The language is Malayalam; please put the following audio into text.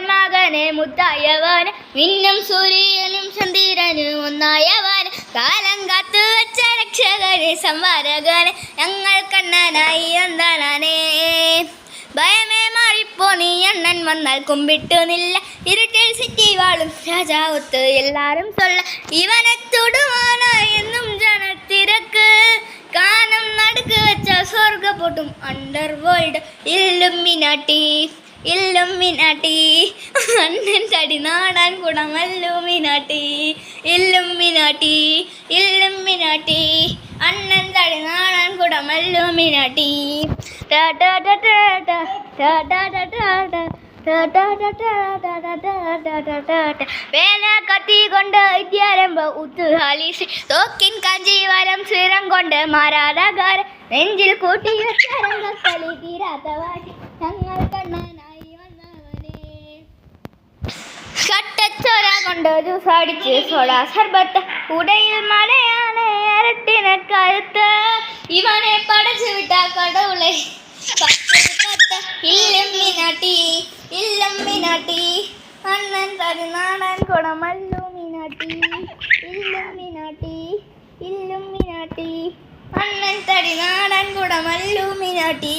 പൊന്മകനെ മുത്തായവന് മിന്നും സൂര്യനും ചന്ദ്രനും ഒന്നായവന് കാലം കാത്തു വെച്ച രക്ഷകന് സംവാരകനെ ഞങ്ങൾ കണ്ണനായി എന്താണേ ഭയമേ മാറിപ്പോ നീ അണ്ണൻ വന്നാൽ കുമ്പിട്ടു നില്ല. ഇരുട്ടിൽ സിറ്റി വാളും രാജാവത്ത് എല്ലാരും തൊള്ള ഇവനെ തൊടുവാനാ എന്നും ജനത്തിരക്ക്. കാനം നടുക്ക് വെച്ച സ്വർഗ പൊട്ടും അണ്ടർ വേൾഡ് ഇല്ലുമിനാട്ടി ഇല്ലുമ്മിനാട്ടി അണ്ണന്റെ അടിനാടാൻ കുടമല്ലുമിനാട്ടി ഇല്ലുമ്മിനാട്ടി ഇല്ലുമ്മിനാട്ടി അണ്ണന്റെ അടിനാടാൻ കുടമല്ലുമിനാട്ടി വേല കത്തി കൊണ്ട് വിദ്യാരംഭ ഉത്തുഹാലിഷി തോക്കിൻ കാഞ്ചീവരം സ്ഥിരം കൊണ്ട് മാരാടകാരൻ നെഞ്ചിൽ കൂട്ടിയ തരംഗ കളി തീരാത്ത വാശി ഞങ്ങൾ കണ്ണ കട്ടച്ചോര കൊണ്ട് ജ്യൂസ് അടിച്ച് സോഡ. സർബത്ത് ഉടയിൽ മലയാണ് ഇരട്ടിന കഴുത്ത്. ഇവനെ പടച്ചു വിട്ട കടവുളെ ഇല്ലമ്മിനാട്ടി ഇല്ലമ്മിനാട്ടി അണ്ണൻ തരുനാടൻ കുടമല്ലുമിനാട്ടി ഇല്ലമ്മിനാട്ടി ഇല്ലുമിനാട്ടി അണ്ണൻ തടി നാടൻ കുടമല്ലുമിനാട്ടി